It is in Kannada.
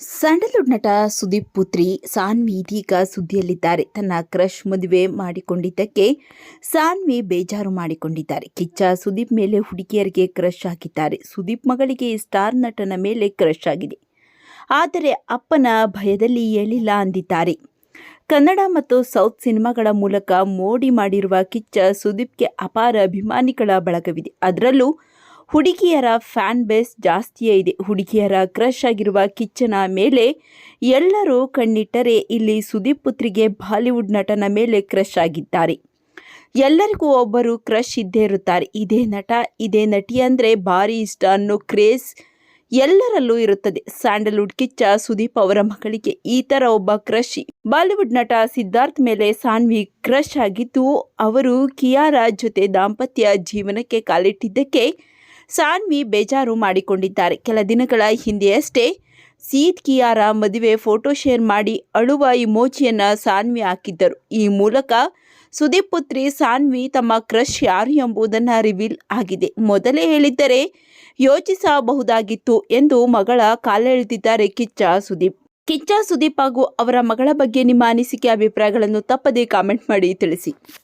ಸ್ಯಾಂಡಲ್ವುಡ್ ನಟ ಸುದೀಪ್ ಪುತ್ರಿ ಸಾನ್ವಿ ಇದೀಗ ಸುದ್ದಿಯಲ್ಲಿದ್ದಾರೆ. ತನ್ನ ಕ್ರಶ್ ಮದುವೆ ಮಾಡಿಕೊಂಡಿದ್ದಕ್ಕೆ ಸಾನ್ವಿ ಬೇಜಾರು ಮಾಡಿಕೊಂಡಿದ್ದಾರೆ. ಕಿಚ್ಚ ಸುದೀಪ್ ಮೇಲೆ ಹುಡುಗಿಯರಿಗೆ ಕ್ರಶ್ ಹಾಕಿದ್ದಾರೆ. ಸುದೀಪ್ ಮಗಳಿಗೆ ಸ್ಟಾರ್ ನಟನ ಮೇಲೆ ಕ್ರಶ್ ಆಗಿದೆ. ಆದರೆ ಅಪ್ಪನ ಭಯದಲ್ಲಿ ಹೇಳಿಲ್ಲ ಅಂದಿದ್ದಾರೆ. ಕನ್ನಡ ಮತ್ತು ಸೌತ್ ಸಿನಿಮಾಗಳ ಮೂಲಕ ಮೋಡಿ ಮಾಡಿರುವ ಕಿಚ್ಚ ಸುದೀಪ್ಗೆ ಅಪಾರ ಅಭಿಮಾನಿಗಳ ಬಳಗವಿದೆ. ಅದರಲ್ಲೂ ಹುಡುಗಿಯರ ಫ್ಯಾನ್ ಬೇಸ್ ಜಾಸ್ತಿಯೇ ಇದೆ. ಹುಡುಗಿಯರ ಕ್ರಶ್ ಆಗಿರುವ ಕಿಚ್ಚನ ಮೇಲೆ ಎಲ್ಲರೂ ಕಣ್ಣಿಟ್ಟರೆ ಇಲ್ಲಿ ಸುದೀಪ್ ಪುತ್ರಿಗೆ ಬಾಲಿವುಡ್ ನಟನ ಮೇಲೆ ಕ್ರಶ್ ಆಗಿದ್ದಾರೆ. ಎಲ್ಲರಿಗೂ ಒಬ್ಬರು ಕ್ರಶ್ ಇದ್ದೇ ಇರುತ್ತಾರೆ. ಇದೇ ನಟ, ಇದೇ ನಟಿ ಅಂದರೆ ಭಾರಿ ಇಷ್ಟ ಅನ್ನೋ ಕ್ರೇಜ್ ಎಲ್ಲರಲ್ಲೂ ಇರುತ್ತದೆ. ಸ್ಯಾಂಡಲ್ವುಡ್ ಕಿಚ್ಚ ಸುದೀಪ್ ಅವರ ಮಗಳಿಗೆ ಈ ಥರ ಒಬ್ಬ ಕ್ರಶ್ ಬಾಲಿವುಡ್ ನಟ ಸಿದ್ಧಾರ್ಥ್ ಮೇಲೆ ಸಾನ್ವಿ ಕ್ರಶ್ ಆಗಿದ್ದು, ಅವರು ಕಿಯಾರ ಜೊತೆ ದಾಂಪತ್ಯ ಜೀವನಕ್ಕೆ ಕಾಲಿಟ್ಟಿದ್ದಕ್ಕೆ ಸಾನ್ವಿ ಬೇಜಾರು ಮಾಡಿಕೊಂಡಿದ್ದಾರೆ. ಕೆಲ ದಿನಗಳ ಹಿಂದೆಯಷ್ಟೇ ಸೀದ್ ಕಿಯಾರ ಮದುವೆ ಫೋಟೋ ಶೇರ್ ಮಾಡಿ ಅಳುವ ಇಮೋಜಿಯನ್ನು ಸಾನ್ವಿ ಹಾಕಿದ್ದರು. ಈ ಮೂಲಕ ಸುದೀಪ್ ಪುತ್ರಿ ಸಾನ್ವಿ ತಮ್ಮ ಕ್ರಶ್ ಯಾರು ಎಂಬುದನ್ನು ರಿವೀಲ್ ಆಗಿದೆ. ಮೊದಲೇ ಹೇಳಿದ್ದರೆ ಯೋಚಿಸಬಹುದಾಗಿತ್ತು ಎಂದು ಮಗಳ ಕಾಲೆಳೆದಿದ್ದಾರೆ ಕಿಚ್ಚ ಸುದೀಪ್. ಕಿಚ್ಚ ಸುದೀಪ್ ಹಾಗೂ ಅವರ ಮಗಳ ಬಗ್ಗೆ ನಿಮ್ಮ ಅನಿಸಿಕೆ, ಅಭಿಪ್ರಾಯಗಳನ್ನು ತಪ್ಪದೇ ಕಾಮೆಂಟ್ ಮಾಡಿ ತಿಳಿಸಿ.